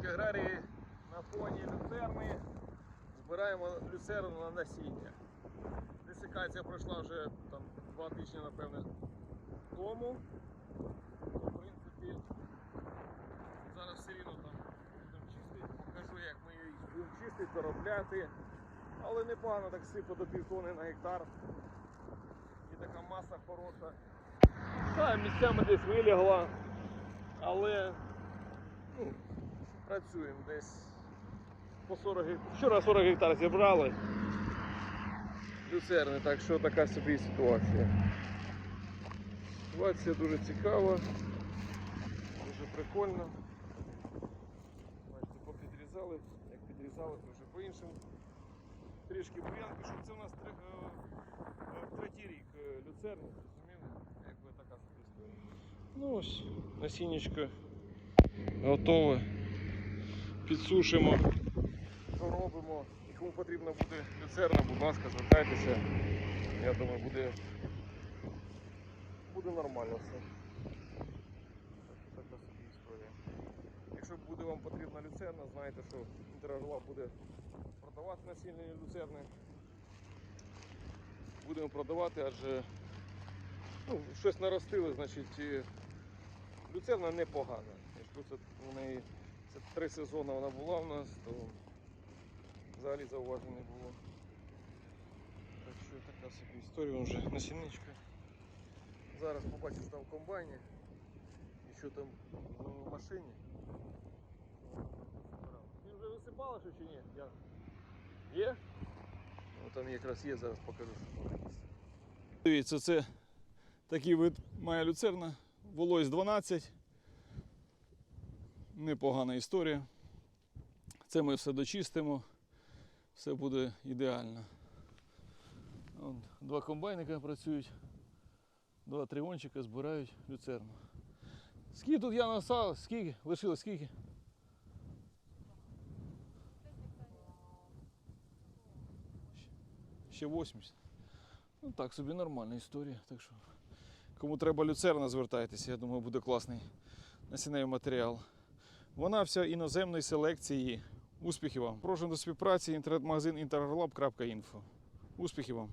Українські аграрії на фоні люцерни збираємо люцерну на насіння. Десикація пройшла вже там два тижні, напевне, тому. В принципі, зараз все рівно там будемо чистити, покажу, як ми її будемо чистити, доробляти. Але непогано так сипо до півтони на гектар. І така маса хороша. Так, місцями десь вилягла, але працюємо десь по 40 гектар. Вчора 40 гектар зібрали. Люцерни, так що така собі ситуація. Ситуація дуже цікава, дуже прикольна. Бачите, попідрізали, як підрізали, то вже по-іншому. Трішки бур'ян пішов. Це у нас тре- е, е, третій рік е, люцерни, зрозуміли? Якби така собі історія. Ну ось, насіннячко готове. Підсушимо, доробимо. І кому потрібна буде люцерна, будь ласка, звертайтеся. Я думаю, буде, буде нормально все. Така собі історія. Якщо буде вам потрібна люцерна, знаєте, що Інтерагла буде продавати насіння люцерни. Будемо продавати, адже ну, щось наростили, значить люцерна непогана. Якщо це в неї це три сезони вона була у нас, то взагалі зауважень не було. Так що така собі історія Вон вже насінничка. Зараз побачиш там в комбайні і що там в машині. Ти вже висипала що чи ні? Я... Є? Ну, там якраз є, зараз покажу, що там якісь. Дивіться, це такий вид має люцерна, вологість 12. Непогана історія. Це ми все дочистимо, все буде ідеально. Вон, два комбайника працюють, два тригончика збирають люцерну. Скільки тут я насав? Скільки? Лишилось скільки? Ще 80. Ну так собі нормальна історія. Так що, кому треба люцерна, звертайтеся, я думаю, буде класний насінневий матеріал. Вона вся іноземної селекції. Успіхів вам! Прошу до співпраці інтернет-магазин interlab.info. Успіхів вам!